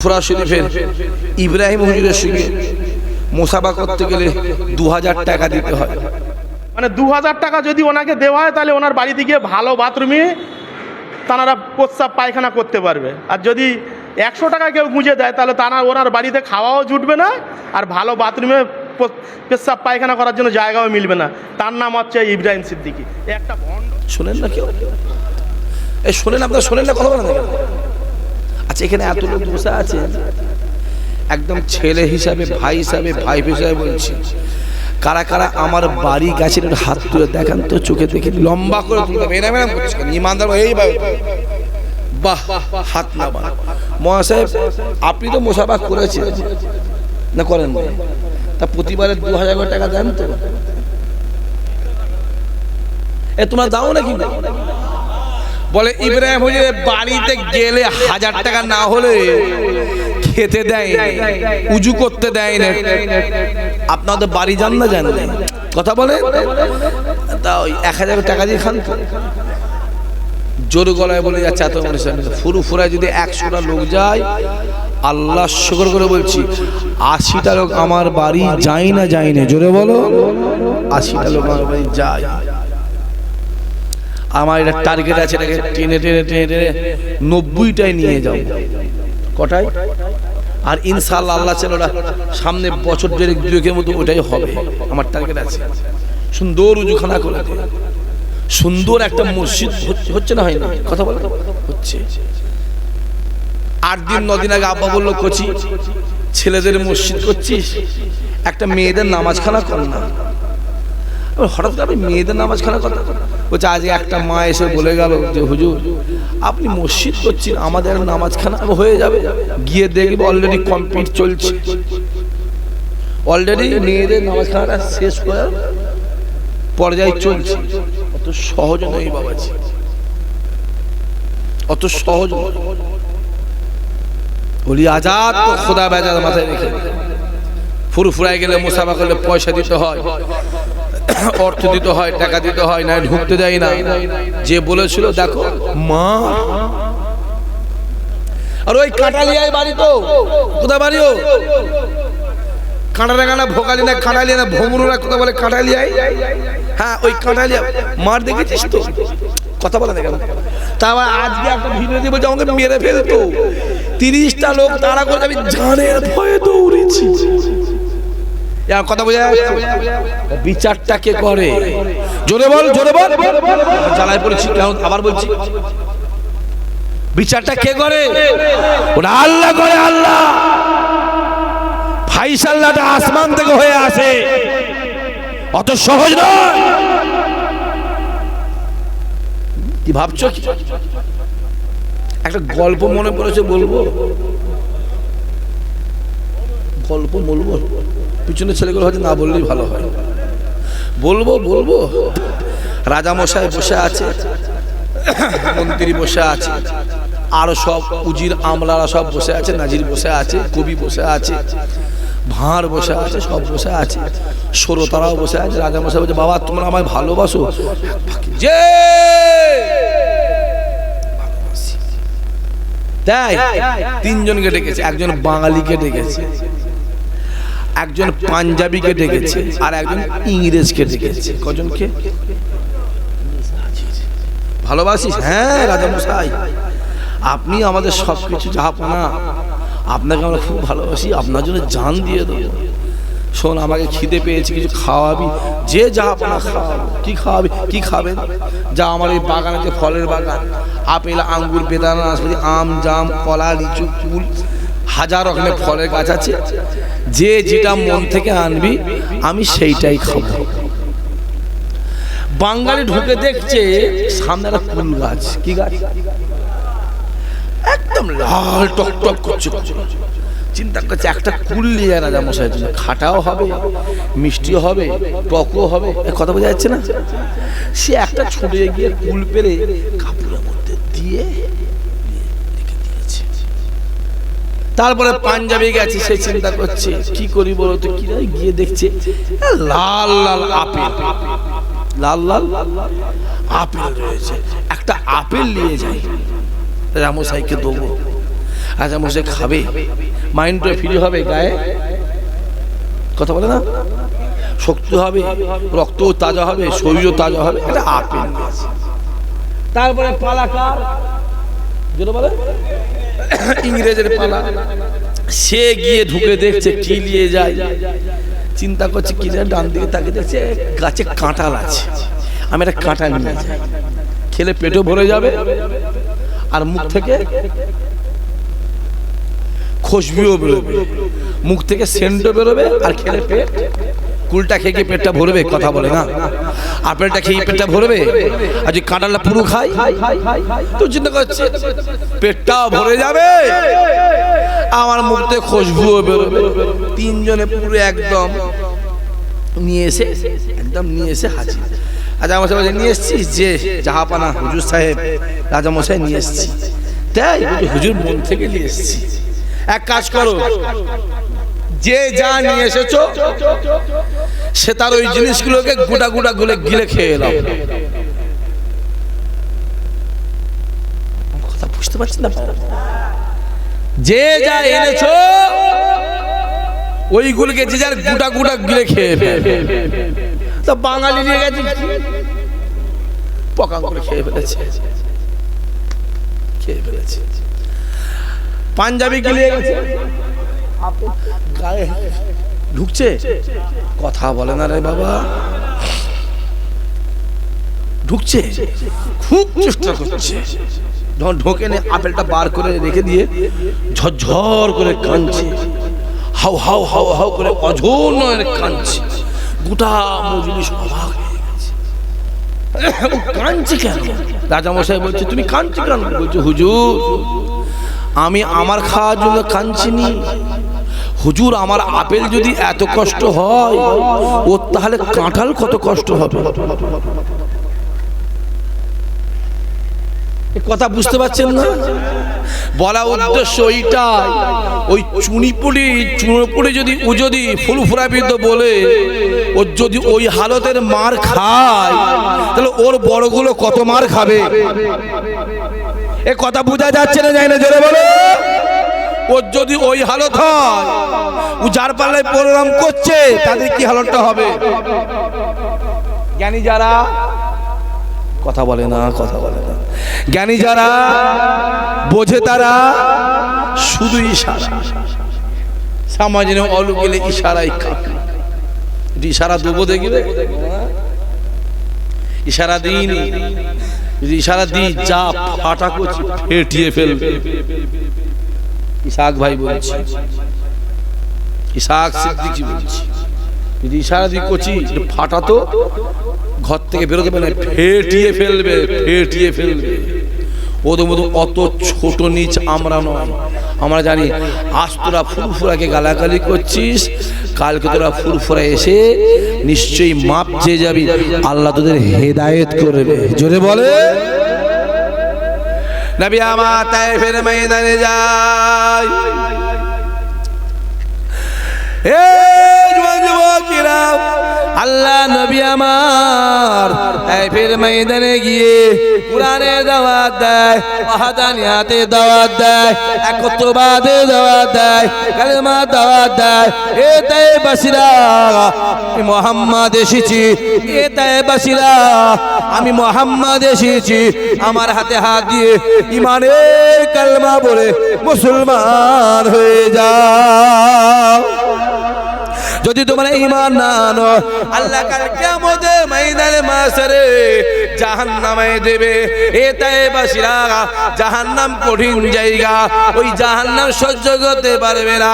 ফুরা শরীফের ইব্রাহিম হুজুরের সঙ্গে মোসাবা করতে গেলে দু হাজার টাকা দিতে হয়। মানে দু হাজার টাকা যদি ওনাকে দেওয়া হয় তাহলে ওনার বাড়িতে গিয়ে ভালো বাথরুমে তারা প্রস্রাব পায়খানা করতে পারবে। আর যদি একশো টাকা কেউ গুঁজে দেয় তাহলে তারা ওনার বাড়িতে খাওয়াও জুটবে না আর ভালো বাথরুমে প- পেশাব পায়খানা করার জন্য জায়গাও মিলবে না। তার নাম হচ্ছে ইব্রাহিম সিদ্দিকি। একটা ভণ্ড শোনেন না কেউ। এই শোনেন আপনার শোনেন না কথা বলেন? আচ্ছা এখানে এত লোক আছে? একদম ছেলে হিসাবে, ভাই হিসাবে ভাই হিসাবে বলছি। কারা কারা আমার বাড়ি গাছের হাত তুলে দেখান তো, চোখে দেখে লম্বা করে তুলতে করছে? ইমানদার এইভাবে। বাহ, হাত না বাহ মহাসাহেব আপনি তো মোসাবাক করেছেন। না করেন? তা প্রতিবারে দু হাজার টাকা দেন তো। এ, তোমরা দাও নাকি? বলে ইব্রাহিম হুজুরের বাড়িতে গেলে হাজার টাকা না হলে খেতে দেয় না, উজু করতে দেয় না। আপনাদের বাড়ি যান না জান কথা বলে? তা ওই এক হাজার টাকা দিয়ে খান তো। জোর গলায় বলে যাচ্ছে এত মানুষের ফুরু ফুরায় যদি একশোটা লোক যায় আল্লাহ শুকর করে বলছি আশিটা লোক আমার বাড়ি যায় না যায় না। জোরে বলো আশিটা লোক আমার বাড়ি যায়। আমার এটা টার্গেট আছে এটাকে টেনে টেনে টেনে টেনে নব্বইটায় নিয়ে যাও। কটায়? আর ইনশাল্লাহ আল্লাহ ছিল সামনে বছর দেড়েক দুয়েকের মতো ওটাই হবে। আমার টার্গেট আছে। সুন্দর উজুখানা করে। সুন্দর একটা মসজিদ হচ্ছে- না হয় না কথা বলে? হচ্ছে। আট দিন নদিন আগে আব্বা বলল কচি ছেলেদের মসজিদ করছিস? একটা মেয়েদের নামাজখানা কর না। হঠাৎ করে মেয়েদের নামাজ খানা কথা বলছে আজ একটা মা এসে বলে গেল যে, হুজুর, আপনি মসজিদ করছেন, আমাদের নামাজ খানা হয়ে যাবে। গিয়ে দেখবে অলরেডি কমপ্লিট চলছে। অলরেডি মেয়েদের নামাজ খানাটা শেষ করে পর্যায়ে চলছে। অত সহজ নয় বাবাজি। অত সহজ বলি, আজাদ তো খোদা বেজাদ মাথায় রেখে ফুরু ফুরাই গেলে মুসাফা করলে পয়সা দিতে হয়। অর্থ দিতে হয়, টাকা দিতে হয় না ঢুকতে দেয় না। যে বলেছিল, দেখো, মা। আর ওই কাঁটালিয়ায় বাড়ি তো। কোথায় বাড়িও কাঁটালে কানা ভোগালি না কাঁটালিয়া না, ভোমরুরা কোথায় বলে কাঁটালিয়ায় হ্যাঁ ওই কাঁটালিয়া মার দেখেছিস তো? কথা বলে না তা আবার আজকে একটা ভিডিও দিয়ে বলছে, আমাকে মেরে ফেলতো। তিরিশটা লোক তাড়া করে আমি জানের ভয়ে দৌড়েছি। কথা বোঝা বিচারটা কে করে। জোরে বল জোরে বল। জ্বালায় পড়েছি কেন আবার বলছি। বিচারটা কে করে? ওটা আল্লাহ করে আল্লাহ। ফাইসাল্লাটা আসমান থেকে হয়ে আসে। অত সহজ নয়। কি ভাবছ? একটা গল্প মনে পড়েছে বলব? গল্প বলব? পিছনে ছেলেগুলো হয়তো না বললেই ভালো হয়। বলব বলব। রাজামশাই বসে আছে, মন্ত্রী বসে আছে, আরও সব উজির আমলারা সব বসে আছে, নাজির বসে আছে, কবি বসে আছে, ভাঁড় বসে আছে, সব বসে আছে, সরোতারাও বসে আছে। রাজামশাই বলছে, বাবা, তোমরা আমায় ভালোবাসো। যে! তাই, তিনজনকে ডেকেছে, একজন বাঙালিকে ডেকেছে। একজন পাঞ্জাবিকে ডেকেছে আর একজন ইংরেজকে ডেকেছে। কজনকে? ভালোবাসিস? হ্যাঁ রাজামশাই। আপনি আমাদের সব কিছু জাহাপনা। আপনাকে আমরা খুব ভালোবাসি। আপনার জন্য জান দিয়ে দেবো। শোন, আমাকে খিদে পেয়েছে, কিছু খাওয়াবি। যে জাহাপনা খাওয়াবো, কি খাওয়াবি, কি খাবেন যা আমার এই বাগান আছে ফলের বাগান। আপেল, আঙ্গুর, বেদানা, নাশপাতি, আম, জাম, কলা, লিচু, কুল। হাজার রকমের ফলের গাছ আছে। যে যেটা মন থেকে আনবি, আমি সেইটাই খাব। বাঙালি ঢুকে দেখছে, সামনে একটা কুল গাছ। কি গাছ? একদম লাল টক টক করছে। চিন্তা করছে, একটা কুল নিয়ে যায় রাজা মশাইয়ের জন্য। খাটাও হবে, মিষ্টিও হবে, টকও হবে। কথা বোঝা যাচ্ছে না? সে একটা ছুটে গিয়ে কুল পেরে কাপড়ের মধ্যে দিয়ে তারপরে পাঞ্জাবে গেছে, সে চিন্তা করছে, কি করি বলো তো, কি গিয়ে দেখছে লাল লাল আপেল। লাল লাল, আপেল রয়েছে। একটা আপেল নিয়ে যাই। রামসাইকে দেবো। বসে খাবে। মাইন্ডটা ফ্রি হবে গায়ে। কথা বলে না? শক্তি হবে রক্তও তাজা হবে, শরীরও তাজা হবে। এটা আপেল। তারপরে পালাকার, যেটা বলে? ইংরেজের পালা। সে গিয়ে ঢুকে দেখছে, কি নিয়ে যায়। চিন্তা করছে, কি ডান দিকে তাকে দেখছে, গাছে কাঁঠাল আছে। আমি একটা কাঁটা নিয়ে যাই খেলে পেটও ভরে যাবে, আর মুখ থেকে খুশবিও বেরোবে। মুখ থেকে সেন্টও বেরোবে, আর খেলে পেট কুলটা খেয়ে কি পেটটা ভরবে, কথা বলে না? আপেলটা খেয়ে পেটটা ভরবে? আর যদি কাঁঠালটা পুরো খাই তো চিন্তা করছে, পেটটাও ভরে যাবে। আমার মুখ থেকে খুশবুও বেরোবে। তিনজনে পুরো একদম নিয়ে এসে, একদম নিয়ে এসে হাজির। রাজামশাই বলছে, নিয়ে এসছিস? যে জাহাপানা হুজুর সাহেব, রাজামশাই নিয়ে এসছি। তাই হুজুর মন থেকে নিয়ে এসছি। এক কাজ করো যে যা নিয়ে এসেছ সে তার ওই জিনিসগুলোকে গোটা গোটা গুলে গিলে খেয়ে এলাম। কথা বুঝতে পারছেন না যে যা এনেছো ওইগুলোকে যে যার গুটা গুটা গিলে খেয়ে তা বাঙালি নিয়ে গেছে পকা করে খেয়ে ফেলেছে। খেয়ে ফেলেছে। পাঞ্জাবি গিলিয়ে গেছে? গায়ে ঢুকছে? কথা বলে না রে বাবা। ঢুকছে? খুব চেষ্টা করছে। যখন ঢোকে নে, আপেলটা বার করে রেখে দিয়ে ঝরঝর করে কাঁদছে। হাউ হাউ হাউ হাউ করে অঝোর কাঁদছে। গোটা মজলিস অবাক কাঁদছে কেন? রাজামশাই বলছে, তুমি কাঁদছি কেন? বলছে, হুজুর, আমি আমার খাওয়ার জন্য কাঁদছিনি। হুজুর, আমার আপেল যদি এত কষ্ট হয়, ওর তাহলে কাঁঠাল কত কষ্ট হবে? কথা বুঝতে পারছেন না? বলা উদ্দেশ্য ওইটাই ওই চুনিপুলি, চুনোপুলি যদি ও যদি ফুলফুরাবিদ বলে ওর যদি ওই হালতের মার খায়, তাহলে ওর বড়গুলো কত মার খাবে? এ কথা বোঝা যাচ্ছে না যায় না, জোরে বলো। ওর যদি ওই হালত হয়, ও যার পাল্লায় প্রোগ্রাম করছে, তাদের কি হালতটা হবে? জ্ঞানী যারা, কথা বলে না, কথা বলে না। জ্ঞানী যারা, বোঝে তারা শুধু ইশারা। সমাজে অলু গেলে ইশারাই একটু ইশারা দেবো দেখবে? ইশারা দিইনি। যদি ইশারা দিই, যা ফাটা করছি ফেটিয়ে ফেলবে। ইসাক ভাই বলছি। ইসাক সিদ্দিকি বলছি। যদি ইশারা দিই করছি ফাটাতো, ঘর থেকে বেরোতে পারে ফেটিয়ে ফেলবে ফেটিয়ে ফেলবে। ওদের মতো অত ছোট নিচ আমরা নয়। আমরা জানি, আজ তোরা ফুরফুরাকে গালাগালি করছিস, কালকে তোরা ফুরফুরা এসে নিশ্চয়ই মাপ চেয়ে যাবি, আল্লাহ তোদের হেদায়েত করবে। জোরে বলে। নবী আমার তাই ফের ময়দানে যায় এ যুবক যুবকেরা, আল্লাহ নবী আমার। ফির ময়দানে গিয়ে কোরআনে দাওয়াত দেয় ওয়াহাদানিয়াতে দাওয়াত দেয়, একত্রবাদে দাওয়াত দেয়, কালেমা দাওয়াত দেয়। এ তাই বাসিরা মোহাম্মদ এসেছি। এ তাই বাসিরা আমি মোহাম্মদ এসেছি। আমার হাতে হাত দিয়ে ইমানের কালমা বলে মুসলমান হয়ে যাও। যদি তোমার ইমান না আনো আল্লাহ কাল কিয়ামতে ময়দানে মাসরে জাহান্নামে দেবে। এ তাই বাসিরা জাহান্নাম কঠিন জায়গা ওই জাহান্নাম সহ্য করতে পারবে না।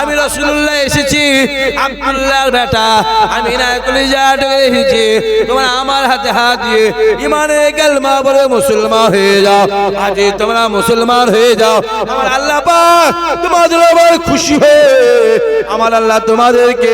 আমি রাসূলুল্লাহ এসেছি আব্দুল্লাহর বেটা আমি না কলিজাট এসেছি। তোমরা আমার হাতে হাত দিয়ে ইমানে কালমা বলে মুসলমান হয়ে যাও। আজ তোমরা মুসলমান হয়ে যাও। আমার আল্লাহ পাক তোমাদের খুশি হয়ে আমার আল্লাহ তোমাদেরকে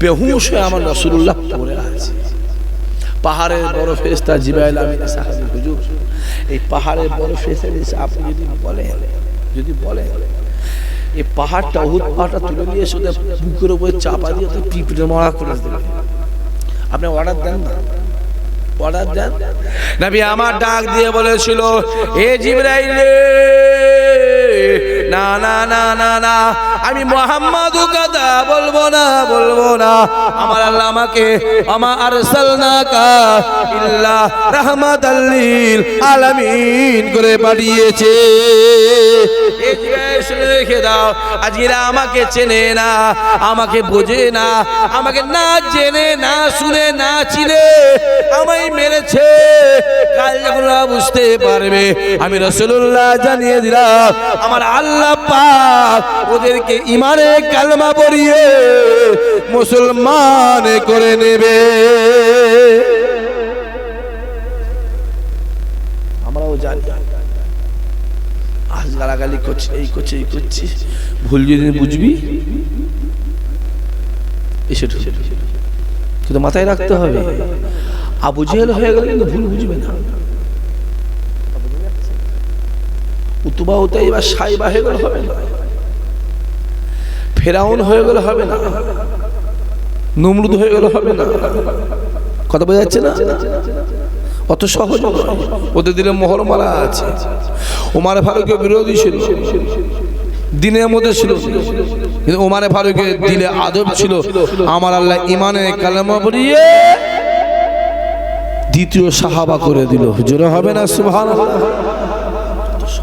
বেহুশ হয়ে আমার রসুল্লাহ পড়ে আছে। পাহাড়ের বড় ফেস্তা জিবাইল আমিন সাহাবি, হুজুর, এই পাহাড়ের বড় ফেস্তা আপনি যদি বলেন যদি বলেন, এই পাহাড়টা উহুদ পাহাড়টা তুলে নিয়ে ওদের বুকের উপরে চাপা দিয়ে তো পিঁপড়ে মারা করে দেবে আপনি অর্ডার দেন না? অর্ডার দেন? নবী আমার ডাক দিয়ে বলেছিল, হে জিবরাইল না না না না না আমি মোহাম্মদ কথা বলব না বলব না। আমার আল্লাহ আমাকে, আমা আরসালনাকা ইল্লা রাহমাতাল লিল আলামিন করে পাঠিয়েছে। রেখে দাও আজকেরা আমাকে চেনে না, আমাকে বোঝে না, আমাকে না জেনে, না শুনে, না চিনে, আমায় মেরেছে। কাল যখন বুঝতে পারবে, আমি রসুল্লাহ জানিয়ে দিলাম, আমার আল্লাহ পাক ওদেরকে ইমানে কালমা পড়িয়ে মুসলমান করে নেবে। আমরাও জানি। আজ গালাগালি করছি, এই করছি এই করছি। ভুল যদি বুঝবি কিন্তু মাথায় রাখতে হবে। আবু জেহেল হয়ে গেলে কিন্তু ভুল বুঝবে না। উতুবা উতাই বা সাইবা হয়ে গেলে হবে না। ফেরাউন হয়ে গেলে হবে না। নমরুদ হয়ে গেলে হবে না। কথা বোঝা যাচ্ছে না? অত সহজ ওদের দিলে মোহর মারা আছে। ওমার ফারুকের বিরোধী ছিল। দিনের মধ্যে ছিল। কিন্তু ওমারে ফারুকের দিলে আদব ছিল। আমার আল্লাহ ইমানে কালামা পড়িয়ে দ্বিতীয় সাহাবা করে দিল। জোরে হবে না সুবহান ভাবছ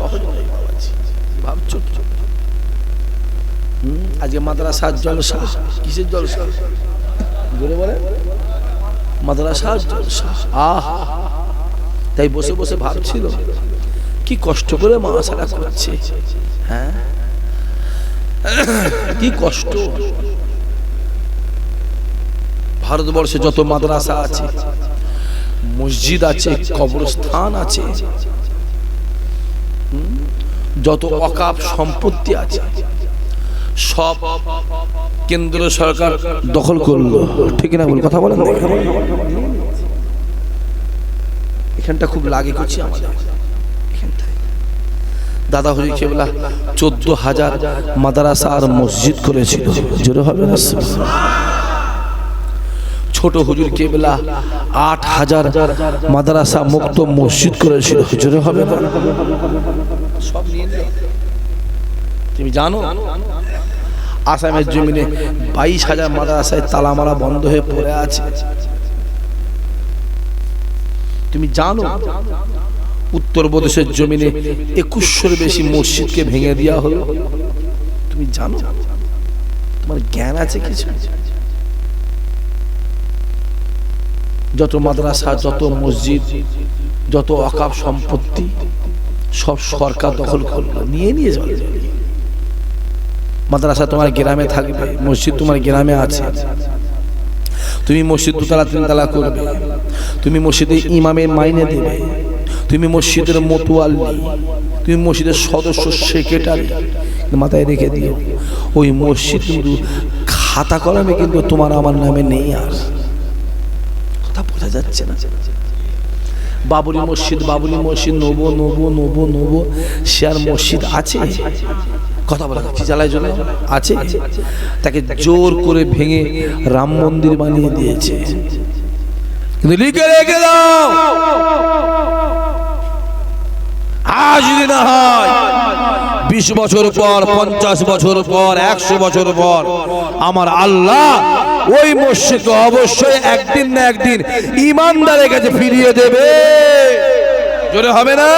আজকে মাদ্রাসার জলসা। কিসের জলসা? জোরে বলে মাদ্রাসার জলসা। আহ। তাই বসে বসে ভাবছিল, কি কষ্ট করে মাসারা করছে। হ্যাঁ? কি কষ্ট। ভারতবর্ষে যত মাদ্রাসা আছে, মসজিদ আছে, কবরস্থান আছে যত অকাপ সম্পত্তি আছে সব কেন্দ্র সরকার দখল করল। ঠিক না বল কথা বলেন এখানটা খুব লাগে করছি দাদা হরি কেবলা চোদ্দ হাজার মাদ্রাসা আর মসজিদ করেছিল। জোরে হবে না? ছোট হুজুর কেবলা আট হাজার মাদ্রাসা মুক্ত মসজিদ করেছিল। জোরে হবে না? সব নিয়ে। তুমি জানো? আসামের জমিনে বাইশ হাজার মাদ্রাসায় তালামারা বন্ধ হয়ে পড়ে আছে। তুমি জানো? উত্তরপ্রদেশের জমিনে একুশশোর বেশি মসজিদকে ভেঙে দেওয়া হলো। তুমি জানো? তোমার জ্ঞান আছে কিছু? যত মাদ্রাসা, যত মসজিদ, যত অকাপ সম্পত্তি সব সরকার দখল করল। নিয়ে নিয়ে যাবে। মাদ্রাসা তোমার গ্রামে থাকবে, মসজিদ তোমার গ্রামে আছে। তুমি মসজিদ দুতলা, তিনতলা করবে। তুমি মসজিদে ইমামের মাইনে দেবে। তুমি মসজিদের মতুয়াল্লি তুমি মসজিদের সদস্য, সেক্রেটারি। মাথায় রেখে দিও, ওই মসজিদ কিন্তু খাতা কলমে কিন্তু তোমার আমার নামে নেই আর। কথা বোঝা যাচ্ছে না। বাবুরি মসজিদ বাবুরি মসজিদ, নবো নবো নবো নবো সে আর মসজিদ আছে? কথা বলা কি জ্বালায় জন্য আছে? তাকে জোর করে ভেঙে রাম মন্দির বানিয়ে দিয়েছে। কিন্তু লিখে রেখে দাও। আজ যদি না হয়, বিশ বছর পর, পঞ্চাশ বছর পর, একশো বছর পর, আমার আল্লাহ ওই মসজিদকে অবশ্যই একদিন না একদিন ইমানদারের কাছে ফিরিয়ে দেবে। জোরে হবে না?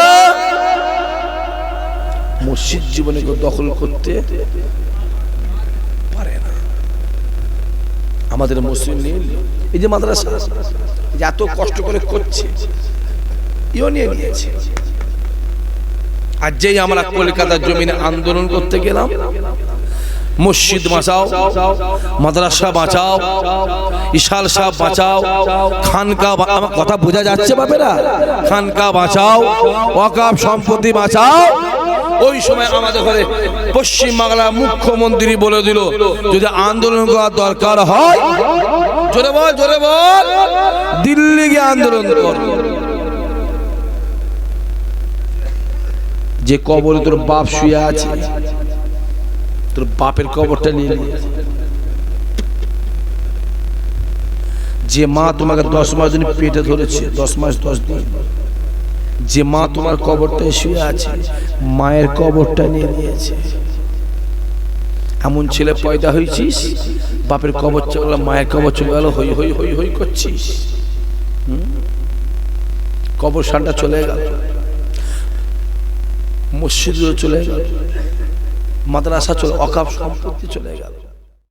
মসজিদ জীবনে দখল করতে পারে না। আমাদের মুসলিম নীল এই যে মাদ্রাসা এত কষ্ট করে করছে ইও নিয়ে নিয়েছে। আর যেই আমরা কলকাতার জমিনে আন্দোলন করতে গেলাম, মসজিদ বাঁচাও, মাদ্রাসা বাঁচাও, ইশাল সাহ বাঁচাও, খানকা আমার কথা বোঝা যাচ্ছে বাপেরা? খানকা বাঁচাও, ওয়াকাব সম্পত্তি বাঁচাও ওই সময় আমাদের ঘরে পশ্চিম বাংলার মুখ্যমন্ত্রী বলে দিল, যদি আন্দোলন করার দরকার হয়, জোরে বল জোরে বল, দিল্লি গিয়ে আন্দোলন কর। যে কবরে তোর বাপ শুয়ে আছে, তোর বাপের কবরটা নিয়ে যে মা তোমাকে দশ মাস দিন পেটে ধরেছে, দশ মাস, দশ দিন। যে মা তোমার কবরটায় শুয়ে আছে, মায়ের কবরটা নিয়ে নিয়েছে। এমন ছেলে পয়দা হয়েছিস বাপের কবর চলে গেল, মায়ের কবর চলে গেল, হই হই হই হই করছিস? কবর সানটা চলে গেল। মসজিদও চলে গেল। মাদ্রাসা চলে অকাপ সম্পত্তি চলে গেল।